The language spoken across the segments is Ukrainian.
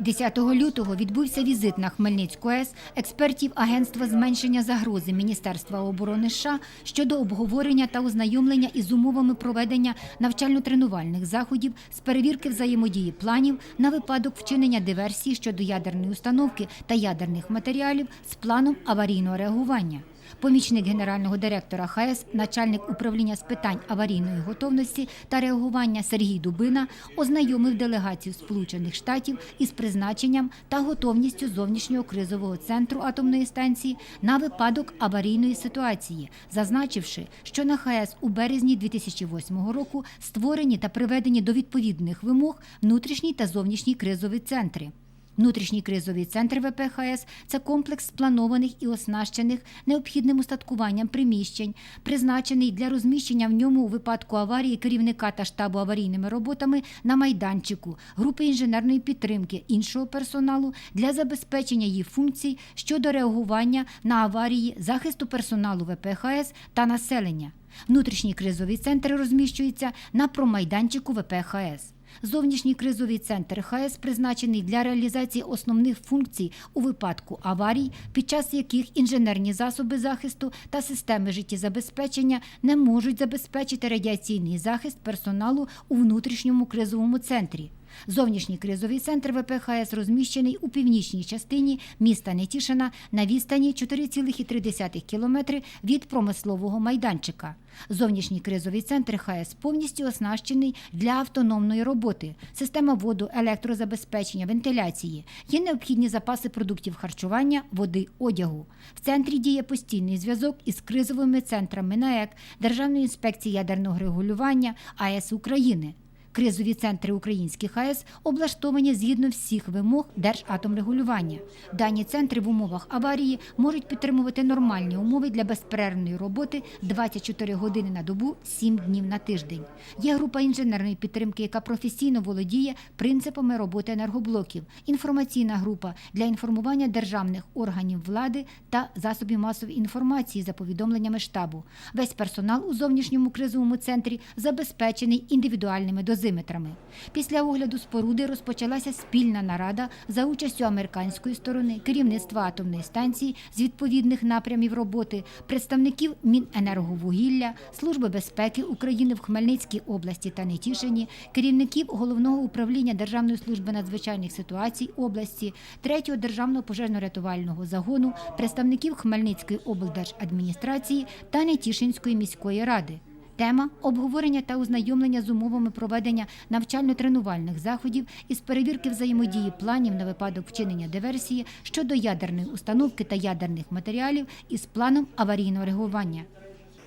10 лютого відбувся візит на Хмельницьку АЕС експертів Агентства зменшення загрози Міністерства оборони США щодо обговорення та ознайомлення із умовами проведення навчально-тренувальних заходів з перевірки взаємодії планів на випадок вчинення диверсії щодо ядерної установки та ядерних матеріалів з планом аварійного реагування. Помічник генерального директора ХАЕС, начальник управління з питань аварійної готовності та реагування Сергій Дубина ознайомив делегацію Сполучених Штатів із призначенням та готовністю зовнішнього кризового центру атомної станції на випадок аварійної ситуації, зазначивши, що на ХАЕС у березні 2008 року створені та приведені до відповідних вимог внутрішній та зовнішній кризові центри. Внутрішній кризовий центр ВПХС – це комплекс спланованих і оснащених необхідним устаткуванням приміщень, призначений для розміщення в ньому у випадку аварії керівника та штабу аварійними роботами на майданчику, групи інженерної підтримки іншого персоналу для забезпечення її функцій щодо реагування на аварії, захисту персоналу ВПХС та населення. Внутрішній кризовий центр розміщується на промайданчику ВПХС. Зовнішній кризовий центр ХАЕС призначений для реалізації основних функцій у випадку аварій, під час яких інженерні засоби захисту та системи життєзабезпечення не можуть забезпечити радіаційний захист персоналу у внутрішньому кризовому центрі. Зовнішній кризовий центр ВПХС розміщений у північній частині міста Нетішина на відстані 4,3 кілометри від промислового майданчика. Зовнішній кризовий центр ХАЕС повністю оснащений для автономної роботи, система воду, електрозабезпечення, вентиляції. Є необхідні запаси продуктів харчування, води, одягу. В центрі діє постійний зв'язок із кризовими центрами НАЕК, Державної інспекції ядерного регулювання АЕС України. Кризові центри українських АЕС облаштовані згідно всіх вимог Держатомрегулювання. Дані центри в умовах аварії можуть підтримувати нормальні умови для безперервної роботи 24 години на добу, 7 днів на тиждень. Є група інженерної підтримки, яка професійно володіє принципами роботи енергоблоків, інформаційна група для інформування державних органів влади та засобів масової інформації за повідомленнями штабу. Весь персонал у зовнішньому кризовому центрі забезпечений індивідуальними дозиметрами. Після огляду споруди розпочалася спільна нарада за участю американської сторони, керівництва атомної станції з відповідних напрямів роботи, представників Міненерговугілля, Служби безпеки України в Хмельницькій області та Нетішині, керівників головного управління Державної служби надзвичайних ситуацій області, 3-го державного пожежно-рятувального загону, представників Хмельницької облдержадміністрації та Нетішинської міської ради. Тема обговорення та ознайомлення з умовами проведення навчально-тренувальних заходів із перевірки взаємодії планів на випадок вчинення диверсії щодо ядерної установки та ядерних матеріалів із планом аварійного реагування.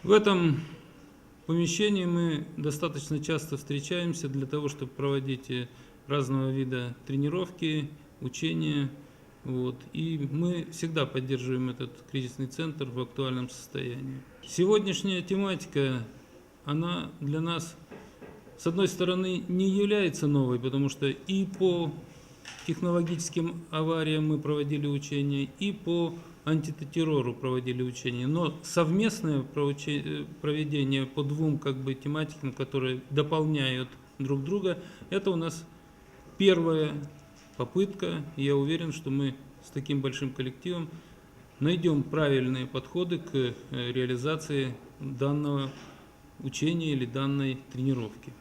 В этом помещении мы достаточно часто встречаемся для того, чтобы проводить э, разного вида тренировки, учения. Вот. И мы всегда поддерживаем этот кризисный центр в актуальном состоянии. Сегодняшняя тематика, она для нас, с одной стороны, не является новой, потому что и по технологическим авариям мы проводили учения, и по антитеррору проводили учения. Но совместное проведение по двум как бы, тематикам, которые дополняют друг друга, это у нас первая попытка. Я уверен, что мы с таким большим коллективом найдем правильные подходы к э, реализации данного учения или данной тренировки.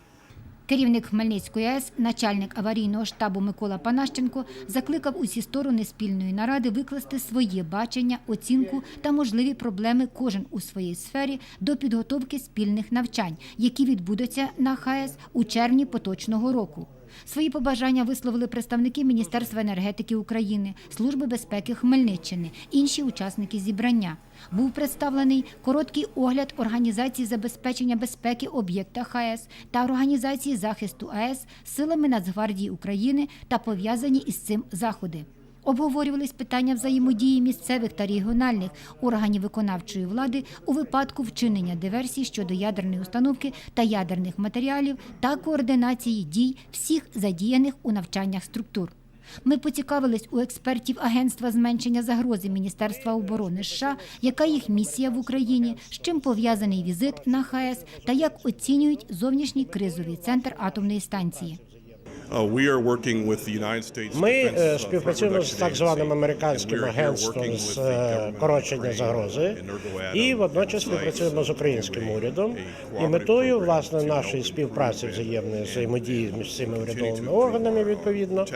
Керівник Хмельницької АЕС, начальник аварійного штабу Микола Панащенко, закликав усі сторони спільної наради викласти своє бачення, оцінку та можливі проблеми кожен у своїй сфері до підготовки спільних навчань, які відбудуться на ХАЕС у червні поточного року. Свої побажання висловили представники Міністерства енергетики України, Служби безпеки Хмельниччини, інші учасники зібрання. Був представлений короткий огляд організації забезпечення безпеки об'єкта ХАЕС та організації захисту АЕС силами Нацгвардії України та пов'язані із цим заходи. Обговорювались питання взаємодії місцевих та регіональних органів виконавчої влади у випадку вчинення диверсій щодо ядерної установки та ядерних матеріалів та координації дій всіх задіяних у навчаннях структур. Ми поцікавились у експертів Агентства зменшення загрози Міністерства оборони США, яка їх місія в Україні, з чим пов'язаний візит на ХАЕС та як оцінюють зовнішній кризовий центр атомної станції. Ми Defense, е, uh, співпрацюємо з так званим американським агентством з е, корочення загрози, Energoatom, і водночас співпрацюємо з українським урядом. І метою власне нашої співпраці взаємної взаємодії між цими урядовими органами, uh, відповідно,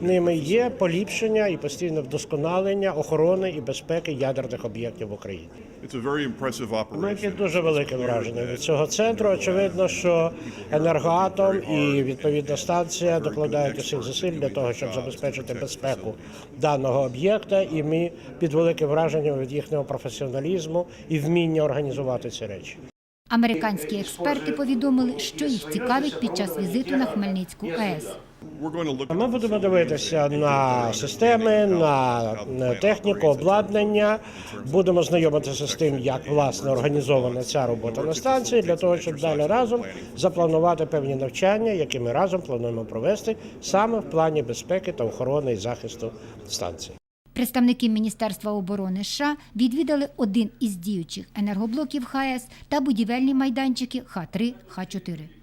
ними є поліпшення і постійне вдосконалення охорони і безпеки ядерних об'єктів в Україні. It's a very impressive Ми дуже велике враження від цього центру. Очевидно, що енергоатом і відповідна станція докладають усіх зусиль для того, щоб забезпечити безпеку даного об'єкта, і ми під великим враженням від їхнього професіоналізму і вміння організувати ці речі. Американські експерти повідомили, що їх цікавить під час візиту на Хмельницьку АЕС. Ми будемо дивитися на системи, на техніку, обладнання. Будемо знайомитися з тим, як власне організована ця робота на станції, для того, щоб далі разом запланувати певні навчання, які ми разом плануємо провести саме в плані безпеки та охорони і захисту станції. Представники Міністерства оборони США відвідали один із діючих енергоблоків ХАЕС та будівельні майданчики Х3, Х4.